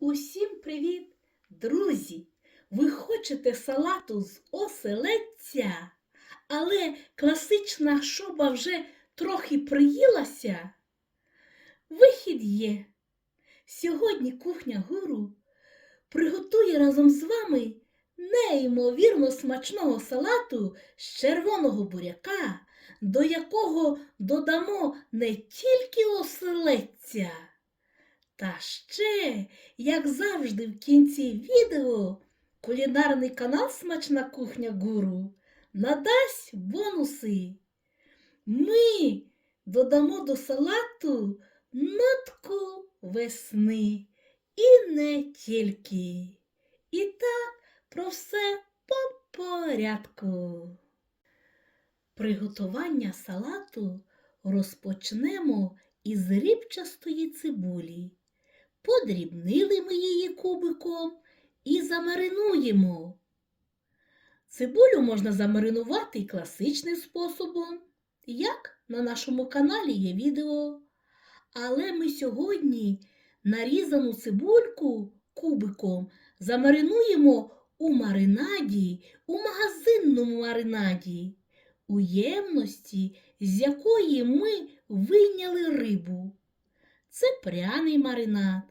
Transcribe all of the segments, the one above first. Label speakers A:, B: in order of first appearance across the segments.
A: Усім привіт, друзі! Ви хочете салату з оселедця, але класична шуба вже трохи приїлася? Вихід є. Сьогодні кухня гуру приготує разом з вами неймовірно смачного салату з червоного буряка, до якого додамо не тільки оселедця. Та ще, як завжди, в кінці відео кулінарний канал Смачна кухня Гуру надасть бонуси. Ми додамо до салату нотку весни і не тільки. І так про все по порядку. Приготування салату розпочнемо із рібчастої цибулі. Подрібнили ми її кубиком і замаринуємо. Цибулю можна замаринувати класичним способом, як на нашому каналі є відео. Але ми сьогодні нарізану цибульку кубиком замаринуємо у маринаді, у магазинному маринаді, у ємності, з якої ми вийняли рибу. Це пряний маринад.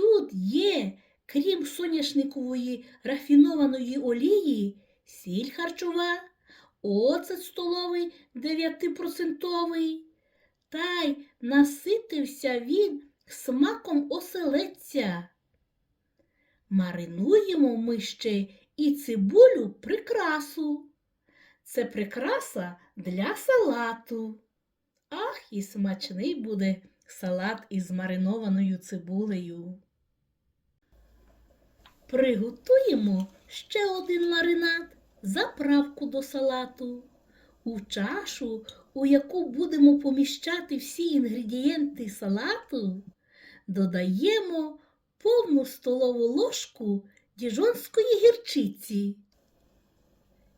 A: Тут є, крім соняшникової рафінованої олії, сіль харчова, оцет столовий 9%. Та й наситився він смаком оселедця. Маринуємо ми ще і цибулю прикрасу. Це прикраса для салату. Ах, і смачний буде салат із маринованою цибулею. Приготуємо ще один маринад, заправку до салату. У чашу, у яку будемо поміщати всі інгредієнти салату, додаємо повну столову ложку діжонської гірчиці.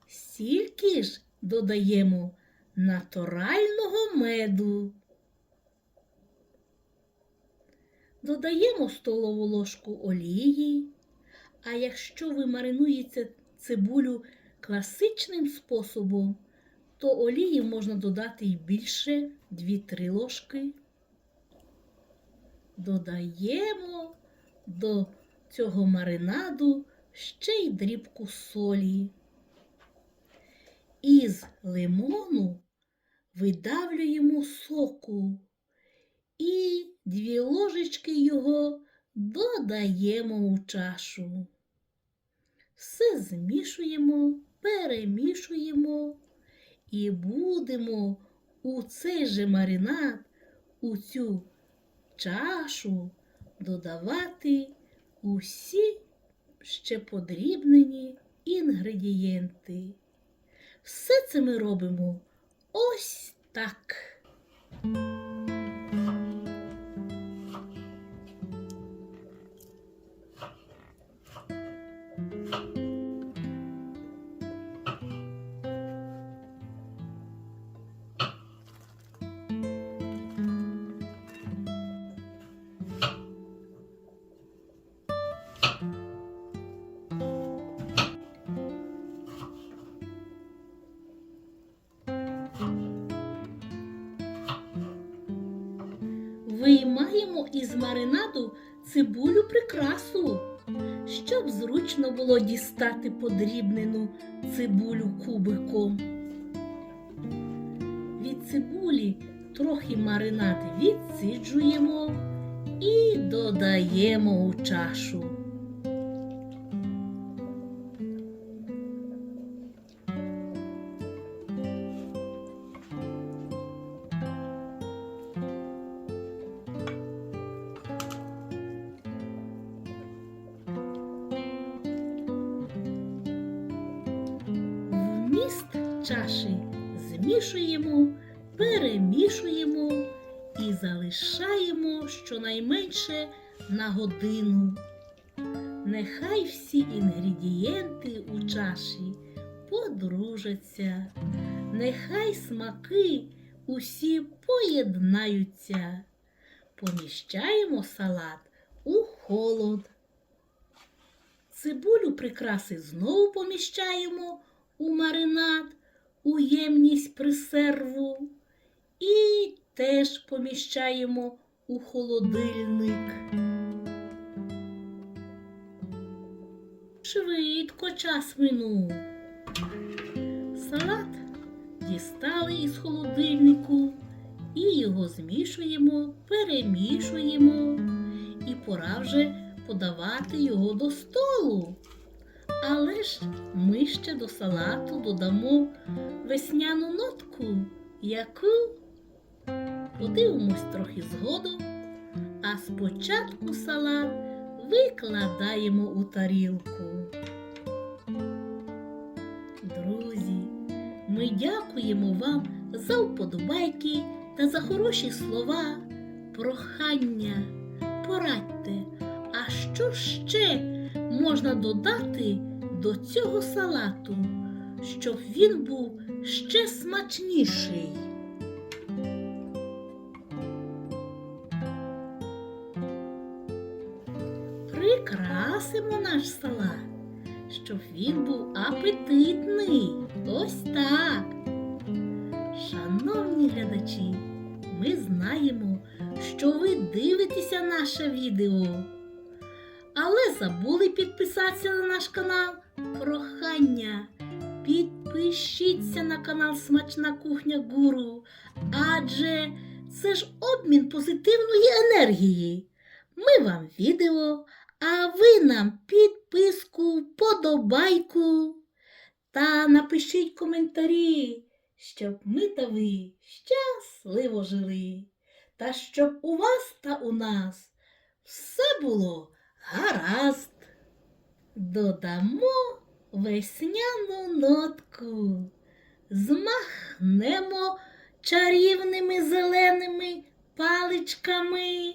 A: Стільки ж додаємо натурального меду. Додаємо столову ложку олії. А якщо ви маринуєте цибулю класичним способом, то олії можна додати і більше 2-3 ложки. Додаємо до цього маринаду ще й дрібку солі. Із лимону видавлюємо соку і дві ложечки його додаємо у чашу. Все змішуємо, перемішуємо і будемо у цей же маринад, у цю чашу додавати усі ще подрібнені інгредієнти. Все це ми робимо ось так. Виймаємо із маринаду цибулю прикрасу, щоб зручно було дістати подрібнену цибулю кубиком. Від цибулі трохи маринад відсиджуємо і додаємо у чашу. Чаші змішуємо, перемішуємо і залишаємо щонайменше на годину. Нехай всі інгредієнти у чаші подружаться, нехай смаки усі поєднаються. Поміщаємо салат у холод. Цибулю прикраси знову поміщаємо у маринад, у ємність присерву і теж поміщаємо у холодильник. Швидко час минув. Салат дістали із холодильнику і його змішуємо, перемішуємо, і пора вже подавати його до столу. Але ж ми ще до салату додамо весняну нотку, яку подивимось трохи згодом, а спочатку салат викладаємо у тарілку. Друзі, ми дякуємо вам за вподобайки та за хороші слова, прохання. Порадьте, а що ще можна додати до цього салату, щоб він був ще смачніший? Прикрасимо наш салат, щоб він був апетитний. Ось так. Шановні глядачі, ми знаємо, що ви дивитеся наше відео. Але забули підписатися на наш канал. Прохання. Підпишіться на канал Смачна кухня Гуру, адже це ж обмін позитивної енергії. Ми вам відео, а ви нам підписку, вподобайку. Та напишіть коментарі, щоб ми та ви щасливо жили. Та щоб у вас та у нас все було гаразд. Додамо весняну нотку, змахнемо чарівними зеленими паличками.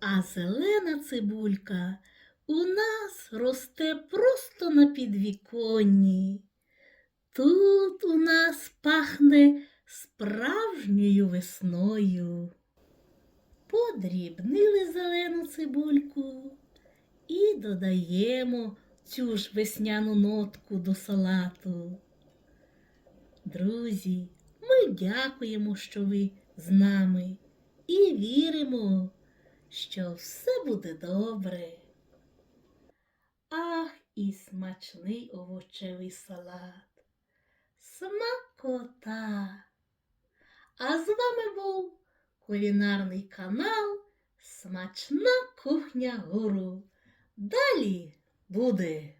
A: А зелена цибулька у нас росте просто на підвіконні. Тут у нас пахне справжньою весною. Подрібнили зелену цибульку і додаємо цю ж весняну нотку до салату. Друзі, ми дякуємо, що ви з нами, і віримо, що все буде добре. Ах, і смачний овочевий салат. Смакота. А з вами був кулінарний канал Смачна кухня Гуру. Далі буде.